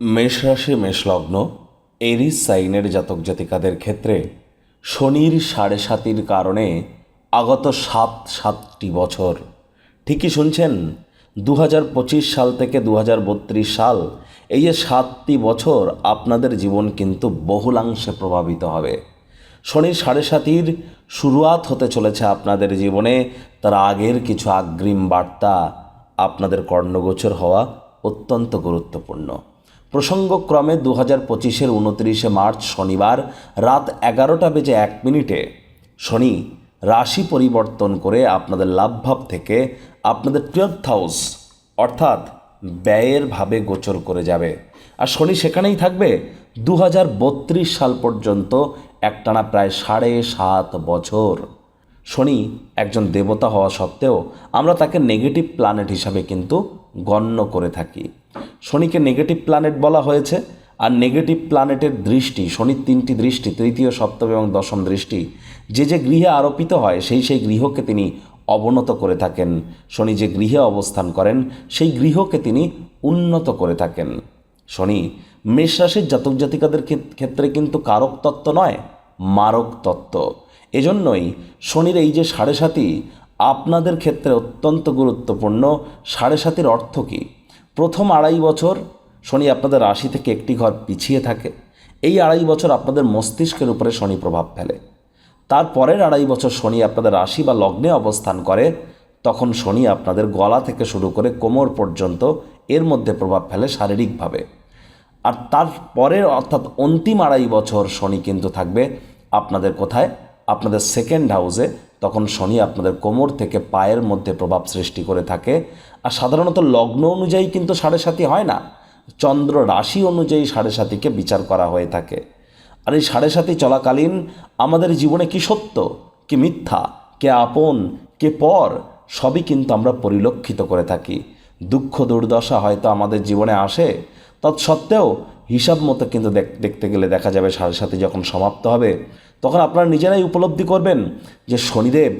মেষ রাশি মেষলগ্ন এরিস সাইনের জাতক জাতিকাদের ক্ষেত্রে শনির সাড়ে সাতির কারণে আগত সাত, সাতটি বছর। ঠিকই শুনছেন দু সাল থেকে দু সাল এই যে সাতটি বছর আপনাদের জীবন কিন্তু বহুলাংশে প্রভাবিত হবে। শনির সাড়ে সাতির শুরুয়াত হতে চলেছে আপনাদের জীবনে, তার আগের কিছু আগ্রিম বার্তা আপনাদের কর্ণগোচর হওয়া অত্যন্ত গুরুত্বপূর্ণ। প্রসঙ্গক্রমে দু হাজার পঁচিশের উনত্রিশে মার্চ শনিবার রাত এগারোটা বেজে এক মিনিটে। শনি, রাশি পরিবর্তন করে আপনাদের লাভভাব থেকে আপনাদের টুয়েলথ হাউস, অর্থাৎ ব্যয়ের ভাবে গোচর করে যাবে। আর শনি সেখানেই থাকবে। দু হাজার বত্রিশ সাল পর্যন্ত একটানা প্রায় সাড়ে সাত বছর। শনি একজন দেবতা হওয়া সত্ত্বেও আমরা তাকে নেগেটিভ প্ল্যানেট হিসাবে কিন্তু গণ্য করে থাকি। শনিকে নেগেটিভ প্ল্যানেট বলা হয়েছে, আর নেগেটিভ প্ল্যানেটের দৃষ্টি, শনির তিনটি দৃষ্টি, তৃতীয়, সপ্তম এবং দশম দৃষ্টি, যে যে গৃহে আরোপিত হয়, সেই সেই গৃহকে তিনি অবনত করে থাকেন। শনি যে গৃহে অবস্থান করেন, সেই গৃহকে তিনি উন্নত করে থাকেন। শনি, মেষ রাশির জাতক জাতিকাদের ক্ষেত- ক্ষেত্রে কিন্তু কারক তত্ত্ব নয়, মারক তত্ত্ব। এজন্যই শনির এই যে সাড়ে সাতি আপনাদের ক্ষেত্রে অত্যন্ত গুরুত্বপূর্ণ, সাড়ে সাতির অর্থ কী? প্রথম আড়াই বছর শনি আপনাদের রাশি থেকে একটি ঘর পিছিয়ে থাকে। এই আড়াই বছর আপনাদের মস্তিষ্কের উপরে শনি প্রভাব ফেলে। তারপরের আড়াই বছর শনি আপনাদের রাশি বা লগ্নে অবস্থান করে, তখন শনি আপনাদের গলা থেকে শুরু করে কোমর পর্যন্ত এর মধ্যে প্রভাব ফেলে শারীরিকভাবে। আর তারপরের অর্থাৎ অন্তিম আড়াই বছর শনি কিন্তু থাকবে আপনাদের কোথায়? আপনাদের সেকেন্ড হাউসে তখন শনি আপনাদের কোমর থেকে পায়ের মধ্যে প্রভাব সৃষ্টি করে থাকে। আর সাধারণত লগ্ন অনুযায়ী কিন্তু সাড়ে সাতি হয় না। চন্দ্র রাশি অনুযায়ী সাড়ে সাতিকে বিচার করা হয়ে থাকে। আর এই সাড়ে সাতি চলাকালীন আমাদের জীবনে কি সত্য, কি মিথ্যা, কে আপন, কে পর, সবই কিন্তু আমরা পরিলক্ষিত করে থাকি। দুঃখ দুর্দশা হয়তো আমাদের জীবনে আসে। তৎসত্ত্বেও হিসাব মতো কিন্তু দেখ- দেখতে গেলে দেখা যাবে সাড়ে সাথে যখন সমাপ্ত হবে, তখন আপনারা নিজেরাই উপলব্ধি করবেন যে শনিদেব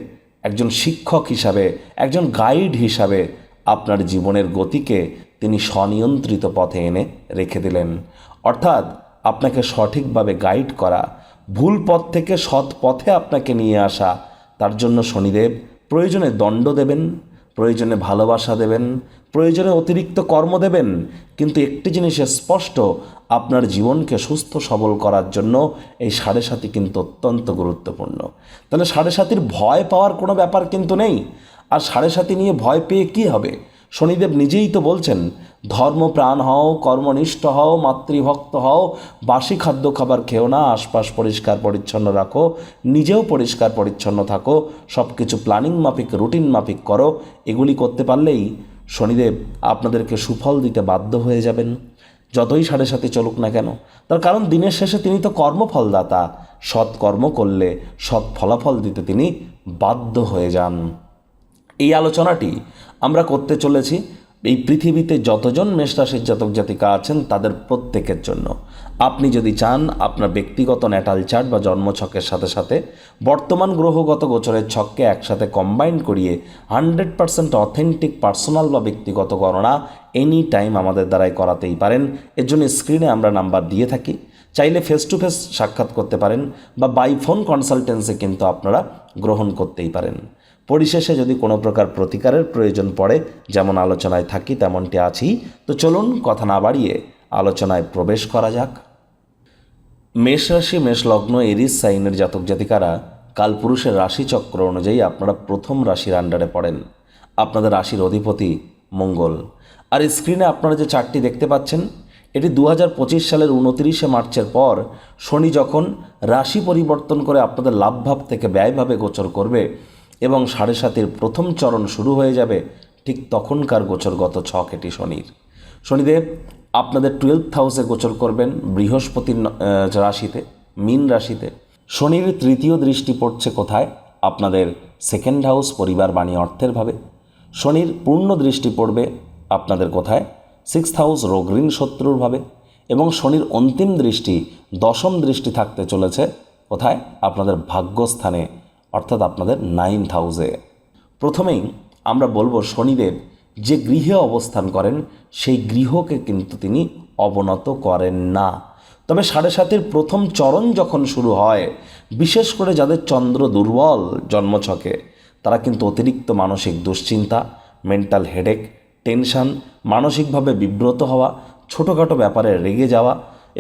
একজন শিক্ষক হিসাবে, একজন গাইড হিসাবে আপনার জীবনের গতিকে তিনি স্বনিয়ন্ত্রিত পথে এনে রেখে দিলেন। অর্থাৎ আপনাকে সঠিকভাবে গাইড করা, ভুল পথ থেকে সৎ পথে আপনাকে নিয়ে আসা, তার জন্য শনিদেব প্রয়োজনে দণ্ড দেবেন। প্রয়োজনে ভালোবাসা দেবেন, প্রয়োজনে অতিরিক্ত কর্ম দেবেন, কিন্তু একটি জিনিস স্পষ্ট, আপনার জীবনকে সুস্থ সবল করার জন্য এই সাড়ে সাতি কিন্তু অত্যন্ত গুরুত্বপূর্ণ। তাহলে সাড়ে সাতির ভয় পাওয়ার কোনো ব্যাপার কিন্তু নেই। আর সাড়ে সাতি নিয়ে ভয় পেয়ে কী হবে? শনিদেব নিজেই তো বলছেন ধর্মপ্রাণ হও, কর্মনিষ্ঠ হও, মাতৃভক্ত হও, বাসি খাদ্য খাবার খেও না, আশপাশ পরিষ্কার পরিচ্ছন্ন রাখো, নিজেও পরিষ্কার পরিচ্ছন্ন থাকো সব কিছু প্ল্যানিং মাফিক রুটিন মাফিক করো, এগুলি করতে পারলেই শনিদেব আপনাদেরকে সুফল দিতে বাধ্য হয়ে যাবেন। যতই সাড়ে সাথে চলুক না কেন, তার কারণ দিনের শেষে তিনি তো কর্মফলদাতা সৎ কর্ম করলে সৎ ফলাফল দিতে তিনি বাধ্য হয়ে যান। এই আলোচনাটি আমরা করতে চলেছি এই পৃথিবীতে যতজন মেষরাশির জাতক জাতিকা আছেন তাদের প্রত্যেকের জন্য। আপনি যদি চান আপনার ব্যক্তিগত ন্যাটাল চার্ট বা জন্মছকের সাথে সাথে বর্তমান গ্রহগত গোচরের ছককে একসাথে কম্বাইন করিয়ে হান্ড্রেড পার্সেন্ট অথেন্টিক পার্সোনাল বা ব্যক্তিগত গণনা এনি টাইম আমাদের দ্বারাই করাতেই পারেন। এর জন্য স্ক্রিনে আমরা নাম্বার দিয়ে থাকি। চাইলে ফেস টু ফেস সাক্ষাৎ করতে পারেন বা বাই ফোন কনসালটেন্সি কিন্তু আপনারা গ্রহণ করতেই পারেন। পরিশেষে যদি কোনো প্রকার প্রতিকারের প্রয়োজন পড়ে, যেমন আলোচনায় থাকি তেমনটি আছি। তো চলুন কথা না বাড়িয়ে আলোচনায় প্রবেশ করা যাক। মেষ রাশি, মেষ লগ্ন, এরিস, সাইনের জাতক জাতিকারা কালপুরুষের রাশিচক্র অনুযায়ী আপনারা প্রথম রাশির আন্ডারে পড়েন। আপনাদের রাশির অধিপতি মঙ্গল। আর স্ক্রিনে আপনারা যে চারটি দেখতে পাচ্ছেন এটি দু হাজার পঁচিশ সালের উনতিরিশে মার্চের পর শনি যখন রাশি পরিবর্তন করে আপনাদের লাভভাব থেকে ব্যয়ভাবে গোচর করবে এবং সাড়ে সাতের প্রথম চরণ শুরু হয়ে যাবে, ঠিক তখনকার গোচরগত ছক এটি শনির। শনিদেব, আপনাদের টুয়েলভ হাউসে গোচর করবেন বৃহস্পতির রাশিতে, মীন রাশিতে। শনির তৃতীয় দৃষ্টি পড়ছে কোথায়? আপনাদের সেকেন্ড হাউস পরিবার বাণী অর্থের ভাবে। শনির পূর্ণ দৃষ্টি পড়বে আপনাদের কোথায়? সিক্স হাউস রোগ ঋণ শত্রুর ভাবে এবং শনির অন্তিম দৃষ্টি, দশম দৃষ্টি থাকতে চলেছে কোথায়? আপনাদের ভাগ্যস্থানে, অর্থাৎ আপনাদের নাইন্থ হাউসে প্রথমেই আমরা বলব শনিদেব যে গৃহে অবস্থান করেন, সেই গৃহকে কিন্তু তিনি অবনত করেন না। তবে সাড়ে সাতের প্রথম চরণ যখন শুরু হয়, বিশেষ করে যাদের চন্দ্র দুর্বল জন্মছকে, তারা কিন্তু অতিরিক্ত মানসিক দুশ্চিন্তা মেন্টাল হেডেক টেনশন, মানসিকভাবে বিব্রত হওয়া, ছোটোখাটো ব্যাপারে রেগে যাওয়া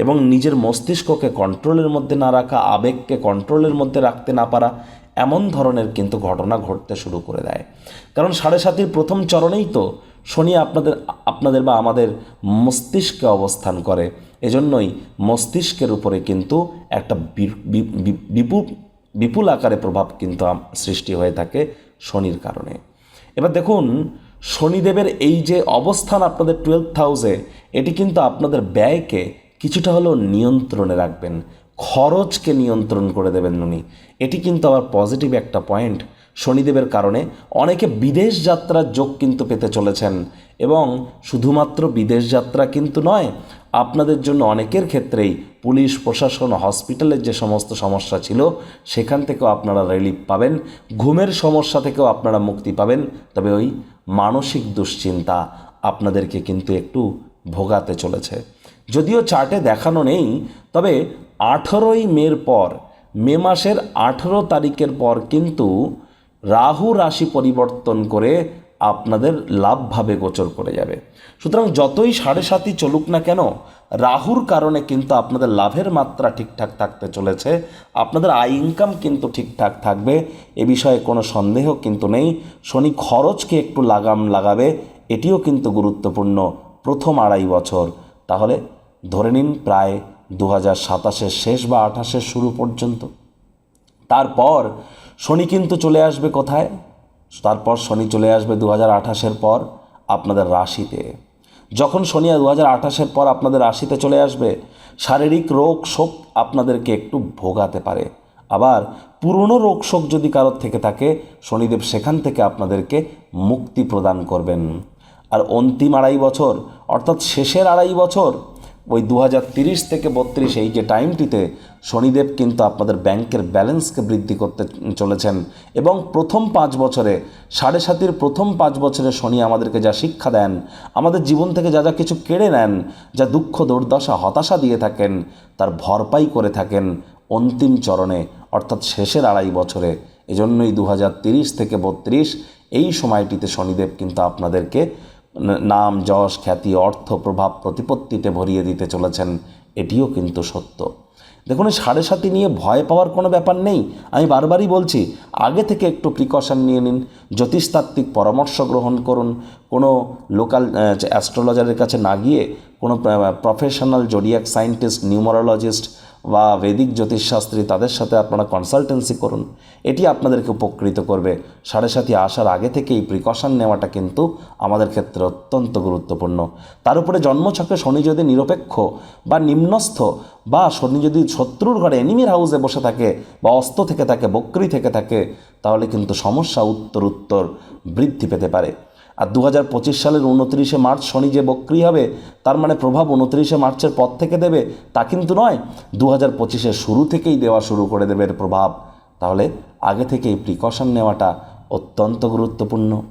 এবং নিজের মস্তিষ্ককে কন্ট্রোলের মধ্যে না রাখা, আবেগকে কন্ট্রোলের মধ্যে রাখতে না পারা এমন ধরনের কিন্তু ঘটনা ঘটতে শুরু করে দেয়। কারণ সাড়ে সাতির প্রথম চরণেই তো শনি আপনাদের আপনাদের বা আমাদের মস্তিষ্কে অবস্থান করে। এজন্যই মস্তিষ্কের উপরে কিন্তু একটা বিপুল বিপুল আকারে প্রভাব কিন্তু সৃষ্টি হয়ে থাকে শনির কারণে। এবার দেখুন শনিদেবের এই যে অবস্থান আপনাদের টুয়েলভ হাউসে এটি কিন্তু আপনাদের ব্যয়কে কিছুটা হলেও নিয়ন্ত্রণে রাখবেন, খরচকে নিয়ন্ত্রণ করে দেবেন উনি। এটি কিন্তু আবার পজিটিভ একটা পয়েন্ট শনিদেবের কারণে। অনেকে বিদেশ যাত্রার যোগ কিন্তু পেতে চলেছেন এবং শুধুমাত্র বিদেশ যাত্রা কিন্তু নয়, আপনাদের জন্য অনেকের ক্ষেত্রেই পুলিশ, প্রশাসন, হসপিটালের যে সমস্ত সমস্যা ছিল, সেখান থেকেও আপনারা রিলিফ পাবেন। ঘুমের সমস্যা থেকেও আপনারা মুক্তি পাবেন। তবে ওই মানসিক দুশ্চিন্তা আপনাদেরকে কিন্তু একটু ভোগাতে চলেছে। যদিও চার্টে দেখানো নেই, তবে আঠেরোই মের পর, মে মাসের আঠেরো তারিখের পর কিন্তু রাহু রাশি পরিবর্তন করে আপনাদের লাভভাবে গোচর করে যাবে। সুতরাং যতই সাড়ে সাতই চলুক না কেন, রাহুর কারণে কিন্তু আপনাদের লাভের মাত্রা ঠিকঠাক থাকতে চলেছে, আপনাদের আয় ইনকাম কিন্তু ঠিকঠাক থাকবে, এ বিষয়ে কোনো সন্দেহ কিন্তু নেই। শনি খরচকে একটু লাগাম লাগাবে, এটিও কিন্তু গুরুত্বপূর্ণ প্রথম আড়াই বছর। তাহলে ধরে নিন প্রায় দু হাজার সাতাশের শেষ বা আঠাশের শুরু পর্যন্ত। তারপর শনি কিন্তু চলে আসবে কোথায়? তারপর শনি চলে আসবে দু হাজার আঠাশের পর আপনাদের রাশিতে। যখন শনি দু হাজার আঠাশের পর আপনাদের রাশিতে চলে আসবে, শারীরিক রোগ শোক আপনাদেরকে একটু ভোগাতে পারে। আবার পুরনো রোগ শোক যদি কারোর থেকে থাকে, শনিদেব সেখান থেকে আপনাদেরকে মুক্তি প্রদান করবেন। আর অন্তিম আড়াই বছর, অর্থাৎ শেষের আড়াই বছর ওই দু থেকে বত্রিশ এই যে টাইমটিতে শনিদেব কিন্তু আপনাদের ব্যাংকের ব্যালেন্সকে বৃদ্ধি করতে চলেছেন এবং প্রথম পাঁচ বছরে, সাড়ে সাতির প্রথম পাঁচ বছরে শনি আমাদেরকে যা শিক্ষা দেন, আমাদের জীবন থেকে যা যা কিছু কেড়ে নেন, যা দুঃখ, দুর্দশা, হতাশা দিয়ে থাকেন, তার ভরপাই করে থাকেন অন্তিম চরণে, অর্থাৎ শেষের আড়াই বছরে। এজন্যই দু থেকে বত্রিশ এই সময়টিতে শনিদেব কিন্তু আপনাদেরকে নাম, যশ, খ্যাতি, অর্থ, প্রভাব প্রতিপত্তিতে ভরিয়ে দিতে চলেছেন, এটিও কিন্তু সত্য। দেখুন সাড়ে সাতি নিয়ে ভয় পাওয়ার কোনো ব্যাপার নেই। আমি বারবারই বলছি, আগে থেকে একটু প্রিকশন নিয়ে নিন, জ্যোতিষতাত্ত্বিক পরামর্শ গ্রহণ করুন, কোনো লোকাল অ্যাস্ট্রোলজারের কাছে না গিয়ে কোনো প্রফেশনাল জোডিয়াক সায়েন্টিস্ট নিউমারোলজিস্ট বা বৈদিক জ্যোতিষশাস্ত্রী তাদের সাথে আপনারা কনসালটেন্সি করুন। এটি আপনাদেরকে উপকৃত করবে। সাড়ে সাথে আসার আগে থেকেই প্রিকশন নেওয়াটা কিন্তু আমাদের ক্ষেত্রে অত্যন্ত গুরুত্বপূর্ণ। তার উপরে জন্মছকে শনি যদি নিরপেক্ষ বা নিম্নস্থ বা শনি যদি শত্রুর ঘরে এনিমির হাউসে বসে থাকে বা অস্ত থেকে থাকে, বক্রি থেকে থাকে, তাহলে কিন্তু সমস্যা উত্তর উত্তর বৃদ্ধি পেতে পারে। আর দু হাজার পঁচিশ সালের উনত্রিশে মার্চ শনি যে বক্রি হবে, তার মানে প্রভাব উনত্রিশে মার্চের পর থেকে দেবে, তা কিন্তু নয়। দু হাজার শুরু থেকেই দেওয়া শুরু করে দেবে এর প্রভাব। তাহলে আগে থেকেই প্রিকশন নেওয়াটা অত্যন্ত গুরুত্বপূর্ণ।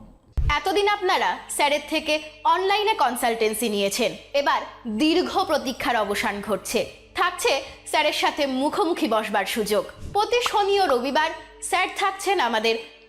এতদিন আপনারা স্যারের থেকে অনলাইনে কনসালটেন্সি নিয়েছেন। এবার দীর্ঘ প্রতীক্ষার অবসান ঘটছে। থাকছে স্যারের সাথে মুখোমুখি বসবার সুযোগ। প্রতি শনি ও রবিবার স্যার থাকছেন আমাদের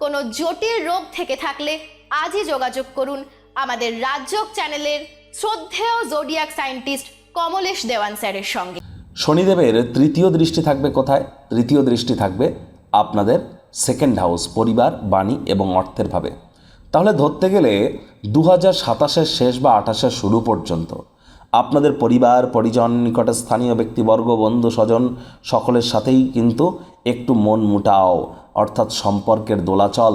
কোনো জটিল রোগ থেকে থাকলে আজই যোগাযোগ করুন আমাদের রাজ্যক চ্যানেলের শ্রদ্ধেয় জোডিয়াক সায়েন্টিস্ট কমলেশ দেওয়ান স্যারের সঙ্গে। শনিদেবের তৃতীয় দৃষ্টি থাকবে কোথায়? তৃতীয় দৃষ্টি থাকবে আপনাদের সেকেন্ড হাউস পরিবার, বাণী এবং অর্থের ভাবে। তাহলে ধরতে গেলে দু হাজার সাতাশের শেষ বা আঠাশের শুরু পর্যন্ত আপনাদের পরিবার, পরিজন নিকটে স্থানীয় ব্যক্তিবর্গ বন্ধু, স্বজন, সকলের সাথেই কিন্তু একটু মন মুটাও, অর্থাৎ সম্পর্কের দোলাচল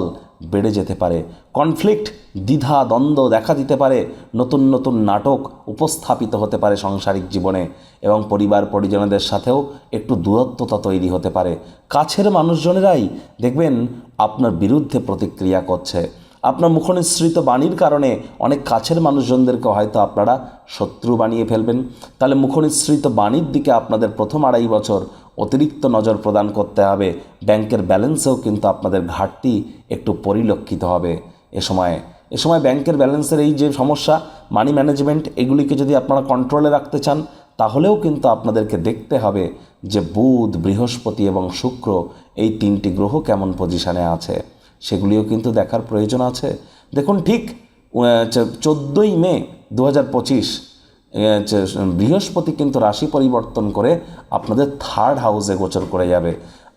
বেড়ে যেতে পারে। কনফ্লিক্ট, দ্বিধা, দ্বন্দ্ব দেখা দিতে পারে, নতুন নতুন নাটক উপস্থাপিত হতে পারে সাংসারিক জীবনে এবং পরিবার, পরিজনদের সাথেও একটু দূরত্বতা তৈরি হতে পারে। কাছের মানুষজনেরাই দেখবেন আপনার বিরুদ্ধে প্রতিক্রিয়া করছে। আপনার মুখনিসৃত বাণীর কারণে অনেক কাছের মানুষজনদেরকে হয়তো আপনারা শত্রু বানিয়ে ফেলবেন। তাহলে মুখনিসৃত বাণীর দিকে আপনাদের প্রথম আড়াই বছর অতিরিক্ত নজর প্রদান করতে হবে। ব্যাংকের ব্যালেন্সেও কিন্তু আপনাদের ঘাটতি একটু পরিলক্ষিত হবে এ সময়। এ সময় ব্যাংকের ব্যালেন্সের এই যে সমস্যা, মানি ম্যানেজমেন্ট, এগুলিকে যদি আপনারা কন্ট্রোলে রাখতে চান, তাহলেও কিন্তু আপনাদেরকে দেখতে হবে যে বুধ, বৃহস্পতি এবং শুক্র এই তিনটি গ্রহ কেমন পজিশানে আছে। সেগুলিও কিন্তু দেখার প্রয়োজন আছে। দেখুন ঠিক চোদ্দোই মে দু হাজার পঁচিশ বৃহস্পতি কিন্তু রাশি পরিবর্তন করে আপনাদের থার্ড হাউসে গোচর করে যাবে।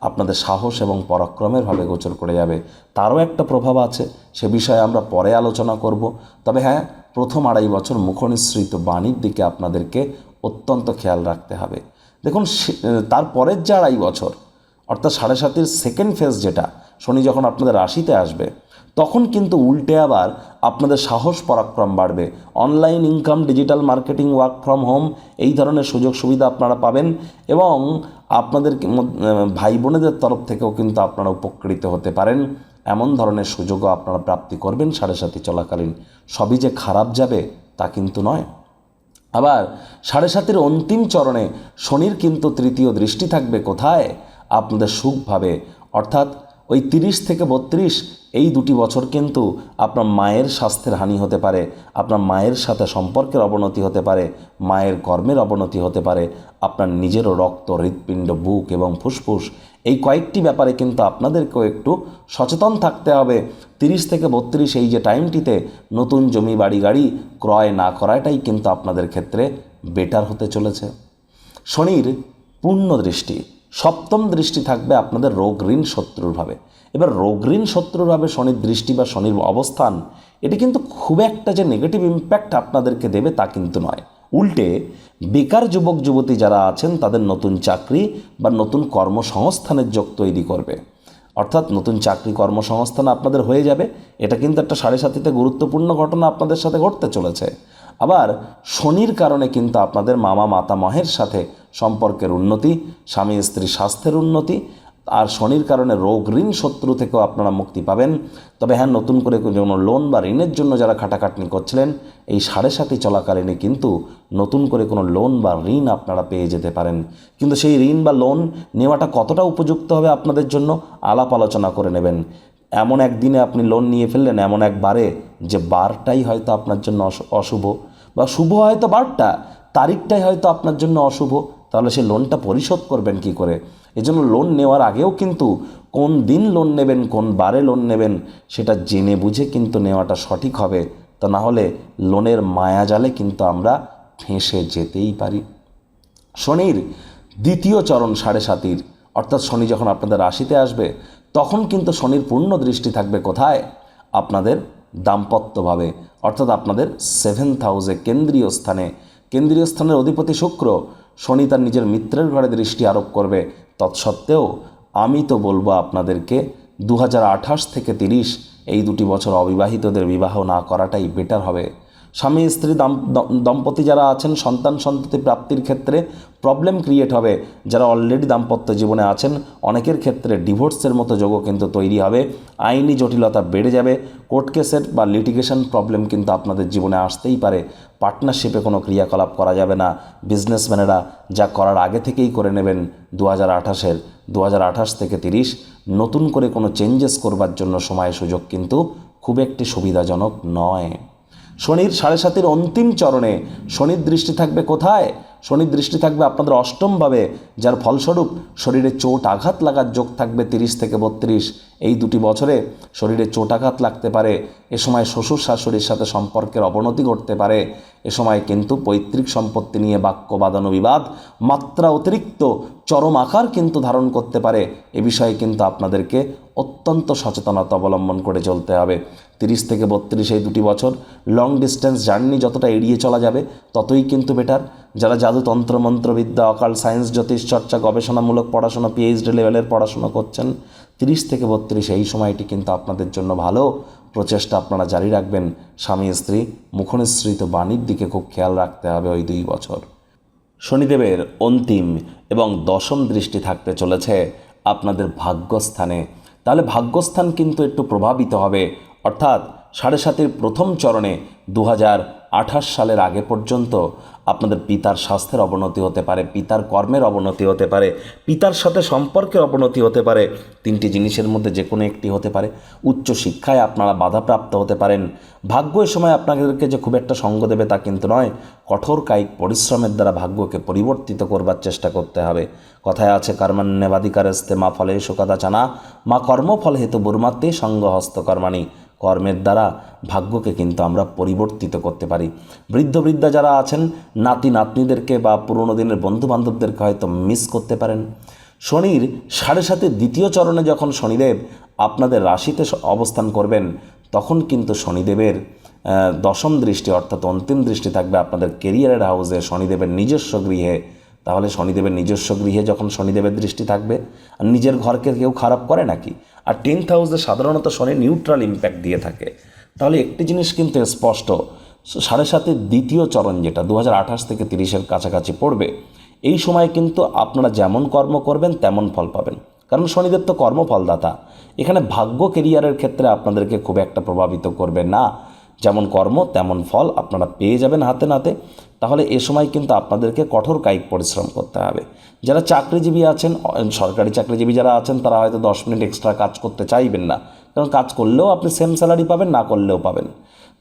আপনাদের সাহস এবং পরাক্রমেরভাবে গোচর করে যাবে। তারও একটা প্রভাব আছে, সে বিষয়ে আমরা পরে আলোচনা করব। তবে হ্যাঁ প্রথম আড়াই বছর মুখনিসৃত বাণীর দিকে আপনাদেরকে অত্যন্ত খেয়াল রাখতে হবে। দেখুন তারপরের যে আড়াই বছর, অর্থাৎ সাড়ে সাতের সেকেন্ড ফেজ যেটা শনি যখন আপনাদের রাশিতে আসবে, তখন কিন্তু উল্টে আবার আপনাদের সাহস পরাক্রম বাড়বে। Online income digital marketing work from home এই ধরনের সুযোগ সুবিধা আপনারা পাবেন এবং আপনাদের ভাই বোনেদের তরফ থেকেও কিন্তু আপনারা উপকৃত হতে পারেন। এমন ধরনের সুযোগও আপনারা প্রাপ্তি করবেন সাড়ে সাতি চলাকালীন। সবই যে খারাপ যাবে তা কিন্তু নয়। আবার সাড়ে সাতের অন্তিম চরণে শনির কিন্তু তৃতীয় দৃষ্টি থাকবে কোথায়? আপনাদের সুখভাবে অর্থাৎ ওই তিরিশ থেকে বত্রিশ এই দুটি বছর কিন্তু আপনার মায়ের স্বাস্থ্যের হানি হতে পারে, আপনার মায়ের সাথে সম্পর্কের অবনতি হতে পারে, মায়ের কর্মের অবনতি হতে পারে, আপনার নিজেরও রক্ত, হৃৎপিণ্ড, বুক এবং ফুসফুস এই কয়েকটি ব্যাপারে কিন্তু আপনাদেরকেও একটু সচেতন থাকতে হবে। তিরিশ থেকে বত্রিশ এই যে টাইমটিতে নতুন জমি, বাড়ি, গাড়ি ক্রয় না করাটাই কিন্তু আপনাদের ক্ষেত্রে বেটার হতে চলেছে। শনির পূর্ণ দৃষ্টি সপ্তম দৃষ্টি থাকবে আপনাদের রোগ ঋণ শত্রুরভাবে এবার রোগ ঋণ শত্রুরভাবে শনির দৃষ্টি বা শনির অবস্থান, এটি কিন্তু খুব একটা যে নেগেটিভ ইম্প্যাক্ট আপনাদেরকে দেবে তা কিন্তু নয়। উল্টে, বেকার যুবক, যুবতী যারা আছেন, তাদের নতুন চাকরি বা নতুন কর্মসংস্থানের যোগ তৈরি করবে। অর্থাৎ নতুন চাকরি কর্মসংস্থান আপনাদের হয়ে যাবে। এটা কিন্তু একটা সাড়ে সাতিতে গুরুত্বপূর্ণ ঘটনা আপনাদের সাথে ঘটতে চলেছে। আবার শনির কারণে কিন্তু আপনাদের মামা মাতামহের সাথে সম্পর্কের উন্নতি, স্বামী স্ত্রী স্বাস্থ্যের উন্নতি আর শনির কারণে রোগ, ঋণ, শত্রু থেকেও আপনারা মুক্তি পাবেন। তবে হ্যাঁ নতুন করে কোনো লোন বা ঋণের জন্য যারা খাটাখাটনি করছিলেন, এই সাড়ে সাতি চলাকালীনে কিন্তু নতুন করে কোনো লোন বা ঋণ আপনারা পেয়ে যেতে পারেন। কিন্তু সেই ঋণ বা লোন নেওয়াটা কতটা উপযুক্ত হবে আপনাদের জন্য, আলাপ আলোচনা করে নেবেন। এমন একদিনে আপনি লোন নিয়ে ফেললেন, এমন একবারে যে বারটাই হয়তো আপনার জন্য অশুভ বা শুভ হয়তো বারটা, তারিখটাই হয়তো আপনার জন্য অশুভ তাহলে সেই লোনটা পরিশোধ করবেন কি করে? এজন্য লোন নেওয়ার আগেও কিন্তু কোন দিন লোন নেবেন, কোন বারে লোন নেবেন, সেটা জেনে বুঝে কিন্তু নেওয়াটা সঠিক হবে। তা না হলে লোনের মায়াজালে কিন্তু আমরা ফেঁসে যেতেই পারি। শনির দ্বিতীয় চরণ সাড়ে সাতির, অর্থাৎ শনি যখন আপনাদের রাশিতে আসবে, তখন কিন্তু শনির পূর্ণ দৃষ্টি থাকবে কোথায়? আপনাদের দাম্পত্যভাবে, অর্থাৎ আপনাদের সেভেন্থ হাউসে কেন্দ্রীয় স্থানে। কেন্দ্রীয় স্থানের অধিপতি শুক্র শনি তার নিজের মিত্রের ঘরে দৃষ্টি আরোপ করবে। তৎসত্ত্বেও আমি তো বলব আপনাদেরকে দু হাজার আঠাশ থেকে তিরিশ এই দুটি বছর অবিবাহিতদের বিবাহ না করাটাই বেটার হবে। স্বামী, স্ত্রী, দাম দম্পতি যারা আছেন, সন্তান, সন্ততি প্রাপ্তির ক্ষেত্রে প্রবলেম ক্রিয়েট হবে। যারা অলরেডি দাম্পত্য জীবনে আছেন, অনেকের ক্ষেত্রে ডিভোর্সের মতো যোগও কিন্তু তৈরি হবে। আইনি জটিলতা বেড়ে যাবে। কোর্ট কেসের বা লিটিগেশন প্রবলেম কিন্তু আপনাদের জীবনে আসতেই পারে। পার্টনারশিপে কোনো ক্রিয়াকলাপ করা যাবে না। বিজনেসম্যানেরা যা করার আগে থেকেই করে নেবেন দু হাজার আঠাশের দু হাজার আঠাশ থেকে তিরিশ। নতুন করে কোনো চেঞ্জেস করবার জন্য সময় সুযোগ কিন্তু খুব একটি সুবিধাজনক নয়। শনির সাড়ে সাতের অন্তিম চরণে শনির দৃষ্টি থাকবে কোথায়? শনির দৃষ্টি থাকবে আপনাদের অষ্টমভাবে, যার ফলস্বরূপ শরীরে চোট আঘাত লাগার যোগ থাকবে তিরিশ থেকে বত্রিশ। এই দুটি বছরে শরীরে চোট আঘাত লাগতে পারে, এ সময় শ্বশুর শাশুড়ির সাথে সম্পর্কের অবনতি ঘটতে পারে, এ সময় কিন্তু পৈতৃক সম্পত্তি নিয়ে বাক্য বাদানো বিবাদ, মাত্রা অতিরিক্ত, চরম আকার কিন্তু ধারণ করতে পারে, এ বিষয়ে কিন্তু আপনাদেরকে অত্যন্ত সচেতনতা অবলম্বন করে চলতে হবে। তিরিশ থেকে বত্রিশ এই দুটি বছর লং ডিস্টেন্স জার্নি যতটা এড়িয়ে চলা যাবে, ততই কিন্তু বেটার যারা জাদু তন্ত্র, মন্ত্রবিদ্যা, অকাল সায়েন্স, জ্যোতিষ, চর্চা, গবেষণামূলক পড়াশোনা পিএইচডি লেভেলের পড়াশোনা করছেন, তিরিশ থেকে বত্রিশ এই সময়টি কিন্তু আপনাদের জন্য ভালো। প্রচেষ্টা আপনারা জারি রাখবেন। স্বামী, স্ত্রী, মুখনিসৃত বাণীর দিকে খুব খেয়াল রাখতে হবে ওই দুই বছর। শনিদেবের অন্তিম এবং দশম দৃষ্টি থাকতে চলেছে আপনাদের ভাগ্যস্থানে। তাহলে ভাগ্যস্থান কিন্তু একটু প্রভাবিত হবে। অর্থাৎ সাড়ে সাতের প্রথম চরণে দু আঠাশ সালের আগে পর্যন্ত আপনাদের পিতার স্বাস্থ্যের অবনতি হতে পারে, পিতার কর্মের অবনতি হতে পারে, পিতার সাথে সম্পর্কের অবনতি হতে পারে, তিনটি জিনিসের মধ্যে যে কোনো একটি হতে পারে। উচ্চ শিক্ষায় আপনারা বাধাপ্রাপ্ত হতে পারেন। ভাগ্য এ সময় আপনাদেরকে যে খুব একটা সঙ্গ দেবে তা কিন্তু নয়, কঠোর কায়িক পরিশ্রমের দ্বারা ভাগ্যকে পরিবর্তিত করবার চেষ্টা করতে হবে। কথায় আছে কর্মান্যবাধিকারস্তে মা ফলে শোকাদা চানা মা কর্মফল হেতু বুর্মাতে সঙ্গ হস্তকর্মাণী কর্মের দ্বারা ভাগ্যকে কিন্তু আমরা পরিবর্তিত করতে পারি। বৃদ্ধ বৃদ্ধা যারা আছেন, নাতি নাতনিদেরকে বা পুরনো দিনের বন্ধু বান্ধবদেরকে হয়তো মিস করতে পারেন। শনির সাড়ে সাথে দ্বিতীয় চরণে যখন শনিদেব আপনাদের রাশিতে অবস্থান করবেন, তখন কিন্তু শনিদেবের দশম দৃষ্টি অর্থাৎ অন্তিম দৃষ্টি থাকবে আপনাদের কেরিয়ারের হাউসে শনিদেবের নিজস্ব গৃহে। তাহলে শনিদেবের নিজস্ব গৃহে যখন শনিদেবের দৃষ্টি থাকবে, আর নিজের ঘরকে কেউ খারাপ করে নাকি? আর টেন্থ হাউসে সাধারণত শনি নিউট্রাল ইম্প্যাক্ট দিয়ে থাকে। তাহলে একটি জিনিস কিন্তু স্পষ্ট, সাড়ে সাতের দ্বিতীয় চরণ যেটা দু হাজার আঠাশ থেকে তিরিশের কাছাকাছি পড়বে, এই সময় কিন্তু আপনারা যেমন কর্ম করবেন তেমন ফল পাবেন। কারণ শনিদেব তো কর্মফলদাতা। এখানে ভাগ্য কেরিয়ারের ক্ষেত্রে আপনাদেরকে খুব একটা প্রভাবিত করবে না। যেমন কর্ম, তেমন ফল আপনারা পেয়ে যাবেন হাতে নাতে। তাহলে এ সময় কিন্তু আপনাদেরকে কঠোর কায়িক পরিশ্রম করতে হবে। যারা চাকরিজীবী আছেন সরকারি চাকরিজীবী যারা আছেন, তারা হয়তো দশ মিনিট এক্সট্রা কাজ করতে চাইবেন না। কারণ কাজ করলেও আপনি সেম স্যালারি পাবেন, না করলেও পাবেন।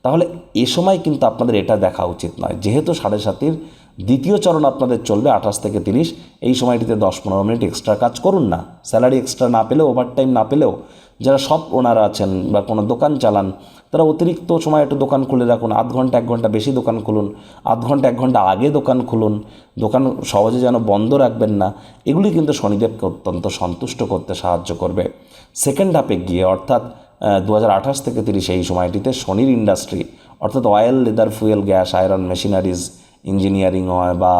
তাহলে এ সময় কিন্তু আপনাদের এটা দেখা উচিত নয়। যেহেতু সাড়ে সাতির দ্বিতীয় চরণ আপনাদের চলবে, আঠাশ থেকে তিরিশ। এই সময়টিতে দশ পনেরো মিনিট এক্সট্রা কাজ করুন না। স্যালারি এক্সট্রা না পেলেও ওভার টাইম না পেলেও যারা সব ওনার আছেন বা কোনো দোকান চালান, তারা অতিরিক্ত সময় একটু দোকান খুলে রাখুন। আধ ঘণ্টা, এক ঘণ্টা বেশি দোকান খুলুন। আধ ঘণ্টা, এক ঘণ্টা আগে দোকান খুলুন। দোকান সহজে যেন বন্ধ রাখবেন না। এগুলি কিন্তু শনিদেবকে অত্যন্ত সন্তুষ্ট করতে সাহায্য করবে। সেকেন্ড হাফে গিয়ে অর্থাৎ দু থেকে তিরিশ এই সময়টিতে শনির ইন্ডাস্ট্রি অর্থাৎ oil leather fuel gas iron machineries engineering হয় বা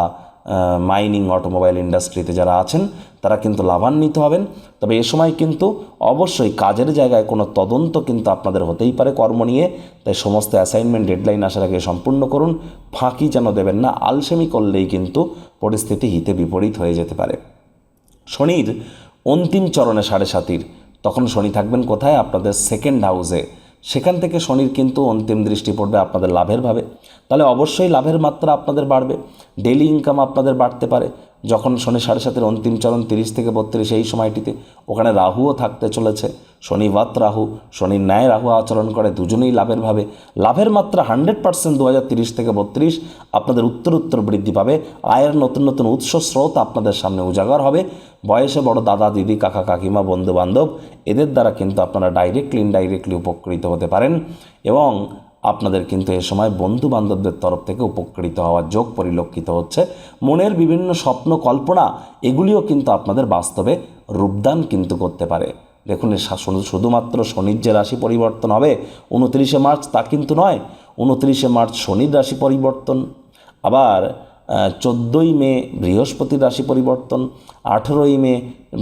মাইনিং অটোমোবাইল ইন্ডাস্ট্রিতে যারা আছেন, তারা কিন্তু লাভান্বিত হবেন। তবে এ সময় কিন্তু অবশ্যই কাজের জায়গায় কোনো তদন্ত কিন্তু আপনাদের হতেই পারে কর্ম নিয়ে। তাই সমস্ত অ্যাসাইনমেন্ট ডেডলাইন আসার আগে সম্পূর্ণ করুন। ফাঁকি যেন দেবেন না, আলসেমি করলেই কিন্তু পরিস্থিতি হিতে বিপরীত হয়ে যেতে পারে। শনির অন্তিম চরণে সাড়ে সাতির, তখন শনি থাকবেন কোথায়? আপনাদের সেকেন্ড হাউসে সেখান থেকে শনির কিন্তু অন্তিম দৃষ্টি পড়বে আপনাদের লাভের ভাবে। তাহলে অবশ্যই লাভের মাত্রা আপনাদের বাড়বে ডেলি ইনকাম আপনাদের বাড়তে পারে। যখন শনি সাড়ে সাতের অন্তিম চরণ তিরিশ থেকে বত্রিশ এই সময়টিতে, ওখানে রাহুও থাকতে চলেছে। শনিবাত রাহু, শনির ন্যায় রাহু আচরণ করে, দুজনেই লাভের ভাবে। লাভের মাত্রা হান্ড্রেড পার্সেন্ট দু হাজার তিরিশ থেকে বত্রিশ। আপনাদের উত্তর উত্তর বৃদ্ধি পাবে। আয়ের নতুন নতুন উৎস স্রোত আপনাদের সামনে উজাগর হবে। বয়সে বড় দাদা, দিদি, কাকা, কাকিমা বন্ধু বান্ধব এদের দ্বারা কিন্তু আপনারা ডাইরেক্টলি ইনডাইরেক্টলি উপকৃত হতে পারেন। এবং আপনাদের কিন্তু এ সময় বন্ধু বান্ধবদের তরফ থেকে উপকৃত হওয়ার যোগ পরিলক্ষিত হচ্ছে। মনের বিভিন্ন স্বপ্ন, কল্পনা, এগুলিও কিন্তু আপনাদের বাস্তবে রূপদান কিন্তু করতে পারে। দেখুন শুধুমাত্র শনির যে রাশি পরিবর্তন হবে, উনত্রিশে মার্চ তা কিন্তু নয়। উনত্রিশে মার্চ শনির রাশি পরিবর্তন। আবার চোদ্দোই মে বৃহস্পতির রাশি পরিবর্তন, আঠেরোই মে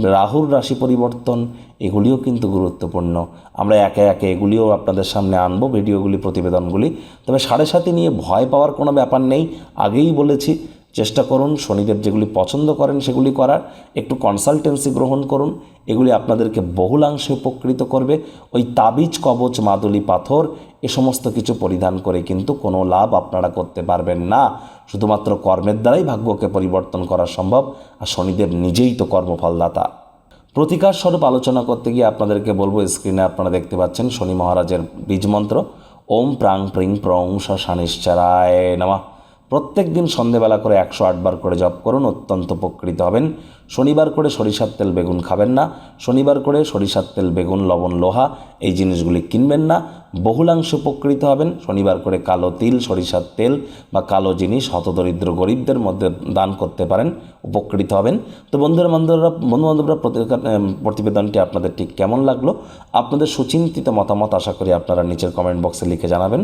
রাহুর রাশি পরিবর্তন, এগুলিও কিন্তু গুরুত্বপূর্ণ। আমরা একে একে এগুলিও আপনাদের সামনে আনব, ভিডিওগুলি, প্রতিবেদনগুলি। তবে সাড়ে সাথে নিয়ে ভয় পাওয়ার কোনো ব্যাপার নেই। আগেই বলেছি চেষ্টা করুন, শনিদেব যেগুলি পছন্দ করেন সেগুলি করার। একটু কনসালটেন্সি গ্রহণ করুন, এগুলি আপনাদেরকে বহুলাংশে উপকৃত করবে। ওই তাবিজ, কবচ, মাদুলি, পাথর, এ সমস্ত কিছু পরিধান করে কিন্তু কোনো লাভ আপনারা করতে পারবেন না। শুধুমাত্র কর্মের দ্বারাই ভাগ্যকে পরিবর্তন করা সম্ভব, আর শনিদেব নিজেই তো কর্মফলদাতা। প্রতিকার স্বরূপ আলোচনা করতে গিয়ে আপনাদেরকে বলব স্ক্রিনে আপনারা দেখতে পাচ্ছেন শনি মহারাজের বীজমন্ত্র ওম প্রাং প্রিং প্রং শানিশ্চারায় নামা। প্রত্যেক দিন সন্ধেবেলা করে একশো আটবার করে জপ করুন, অত্যন্ত উপকৃত হবেন। শনিবার করে সরিষার তেল বেগুন খাবেন না। শনিবার করে সরিষার তেল, বেগুন, লবণ, লোহা, এই জিনিসগুলি কিনবেন না। বহুলাংশ উপকৃত হবেন। শনিবার করে কালো তিল, সরিষার তেল বা কালো জিনিস হতদরিদ্র গরিবদের মধ্যে দান করতে পারেন, উপকৃত হবেন। তো বন্ধুরা, বান্ধবরা বন্ধু বান্ধবরা প্রতিবেদনটি আপনাদের ঠিক কেমন লাগল? আপনাদের সুচিন্তিত মতামত আশা করি আপনারা নিচের কমেন্ট বক্সে লিখে জানাবেন।